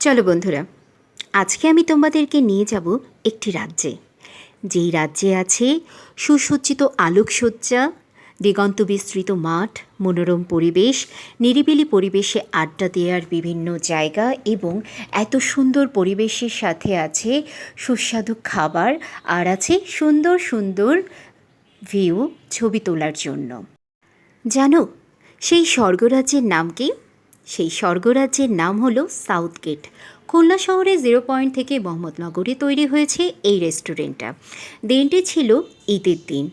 চলো বন্ধুরা, আজকে আমি তোমাদেরকে নিয়ে যাব একটি রাজ্যে। যেই রাজ্যে আছে সুসজ্জিত আলোকসজ্জা, দিগন্ত বিস্তৃত মাঠ, মনোরম পরিবেশ, নিরিবিলি পরিবেশে আড্ডা দেওয়ার বিভিন্ন জায়গা এবং এত সুন্দর পরিবেশের সাথে আছে সুস্বাদু খাবার আর আছে সুন্দর সুন্দর ভিউ ছবি তোলার জন্য। জানো, সেই স্বর্গরাজ্যের নাম কি? সেই স্বর্গরাজ্যের নাম হলো সাউথ গেট খুলনা শহরে জিরো পয়েন্ট থেকে মোহাম্মদনগরে তৈরি হয়েছে এই রেস্টুরেন্টটা। দিনটি ছিল ঈদের দিন।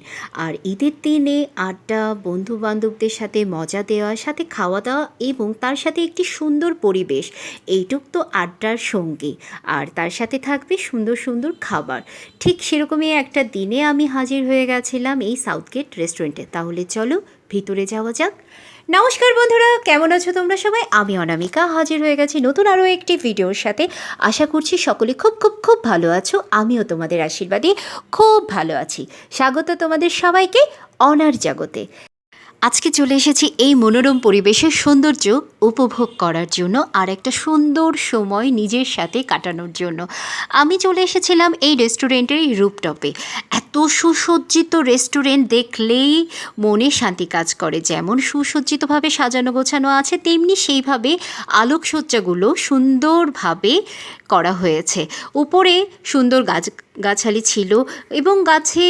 আর ঈদের দিনে আড্ডা বন্ধু বান্ধবদের সাথে মজা দেওয়া, সাথে খাওয়া দাওয়া এবং তার সাথে একটি সুন্দর পরিবেশ, এইটুক তো আড্ডার সঙ্গী। আর তার সাথে থাকবে সুন্দর সুন্দর খাবার। ঠিক সেরকমই একটা দিনে আমি হাজির হয়ে গেছিলাম এই সাউথ গেট রেস্টুরেন্টে তাহলে চলো, ভিতরে যাওয়া যাক। নমস্কার বন্ধুরা, কেমন আছো তোমরা সবাই? আমি অনামিকা, হাজির হয়ে গেছি নতুন আরও একটি ভিডিওর সাথে। আশা করছি সকলে খুব খুব খুব ভালো আছো। আমিও তোমাদের আশীর্বাদে খুব ভালো আছি। স্বাগত তোমাদের সবাইকে, অনার জগতে। আজকে চলে এসেছি এই মনোরম পরিবেশের সৌন্দর্য উপভোগ করার জন্য আর একটা সুন্দর সময় নিজের সাথে কাটানোর জন্য। আমি চলে এসেছিলাম এই রেস্টুরেন্টের রূপটপে এত সুসজ্জিত রেস্টুরেন্ট দেখলেই মনে শান্তি কাজ করে। যেমন সুসজ্জিতভাবে সাজানো গোছানো আছে, তেমনি সেইভাবে আলোকসজ্জাগুলো সুন্দরভাবে করা হয়েছে। উপরে সুন্দর গাছ, গাছালি ছিল এবং গাছে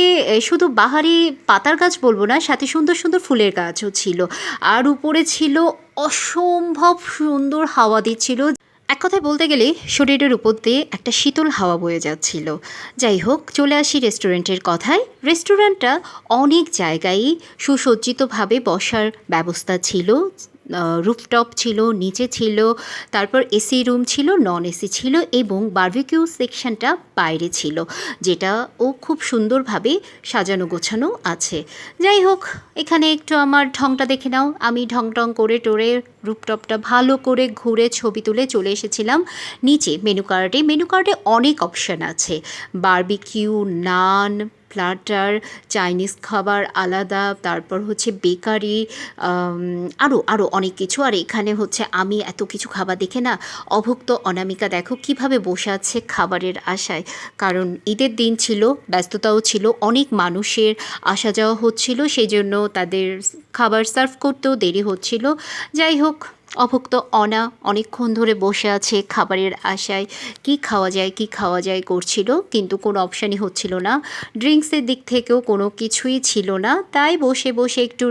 শুধু বাহারি পাতার গাছ বলব না, সাথে সুন্দর সুন্দর ফুলের গাছও ছিল। আর উপরে ছিল অসম্ভব সুন্দর হাওয়া দিচ্ছিল। এক কথায় বলতে গেলে শরীরের উপর দিয়ে একটা শীতল হাওয়া বয়ে যাচ্ছিল। যাই হোক, চলে আসি রেস্টুরেন্টের কথায়। রেস্টুরেন্টটা অনেক জায়গায় সুসজ্জিতভাবে বসার ব্যবস্থা ছিল। রুফটপ ছিল, নিচে ছিল, তারপর এসি রুম ছিল নন এসি ছিল এবং বার্বিকিউ সেকশনটা বাইরে ছিল, যেটা ও খুব সুন্দরভাবে সাজানো গোছানো আছে। যাই হোক, এখানে একটু আমার ঢংটা দেখে নাও। আমি ঢং ঢং করে টোরে রুপটপটা ভালো করে ঘুরে ছবি তুলে চলে এসেছিলাম নিচে। মেনু কার্ডে মেনু কার্ডে অনেক অপশান আছে। বার্বিকিউ নান প্লাটার চাইনিজ খাবার আলাদা, তারপর হচ্ছে বেকারি আরও আরও অনেক কিছু। আর এখানে হচ্ছে আমি এত কিছু খাবার দেখে না অভুক্ত, অনামিকা, দেখো কীভাবে বসে আছে খাবারের আশায়। কারণ ঈদের দিন ছিল, ব্যস্ততাও ছিল, অনেক মানুষের আসা যাওয়া হচ্ছিল সেই জন্য তাদের খাবার সার্ভ করতেও দেরি হচ্ছিল। যাই হোক অভুক্ত অনা অনেকক্ষণ ধরে বসে আছে খাবারের আশায়, কি খাওয়া যায়, কি খাওয়া যায় করছিল, কিন্তু কোনো অপশানই হচ্ছিল না। ড্রিঙ্কসের দিক থেকেও কোনো কিছুই ছিল না, তাই বসে বসে একটু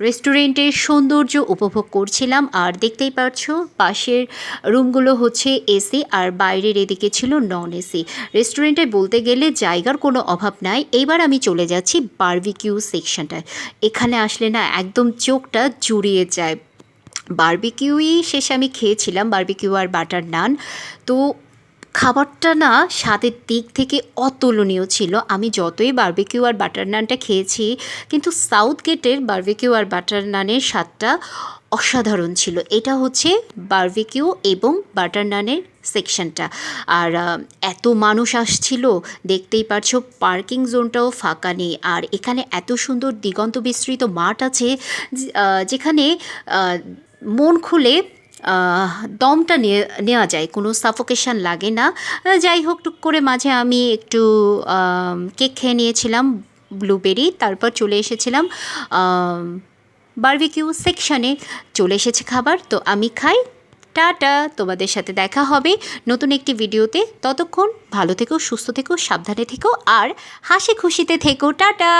রেস্টুরেন্টের সৌন্দর্য উপভোগ করছিলাম। আর দেখতেই পারছ, পাশের রুমগুলো হচ্ছে এসি আর বাইরের এদিকে ছিল নন এসি রেস্টুরেন্টে বলতে গেলে জায়গার কোনো অভাব নাই। এইবার আমি চলে যাচ্ছি বার্বিকিউ সেকশনটায়। এখানে আসলে না একদম চোখটা জুড়িয়ে যায়। বারবিকিউই শেষে আমি খেয়েছিলাম, বারবিকিউ আর বাটার নান। তো খাবারটা না স্বাদের দিক থেকে অতুলনীয় ছিল। আমি যতই বারবিকিউ আর বাটার নানটা খেয়েছি, কিন্তু সাউথ গেটের বারবিকিউ আর বাটার নানের স্বাদটা অসাধারণ ছিল। এটা হচ্ছে বারবিকিউ এবং বাটার নানের সেকশনটা। আর এত মানুষ আসছিল, দেখতেই পারছ পার্কিং জোনটাও ফাঁকা নেই। আর এখানে এত সুন্দর দিগন্ত বিস্তৃত মাঠ আছে যেখানে মন খুলে দমটা নেওয়া যায়, কোনো সাফোকেশন লাগে না। যাই হোক, টুক করে মাঝে আমি একটু কেক খেয়ে নিয়েছিলাম ব্লুবেরি তারপর চলে এসেছিলাম বারবিকিউ সেকশনে চলে এসেছে খাবার, তো আমি খাই। টাটা, তোমাদের সাথে দেখা হবে নতুন একটি ভিডিওতে। ততক্ষণ ভালো থেকো, সুস্থ থেকো, সাবধানে থেকো, আর হাসি খুশিতে থেকো। টাটা!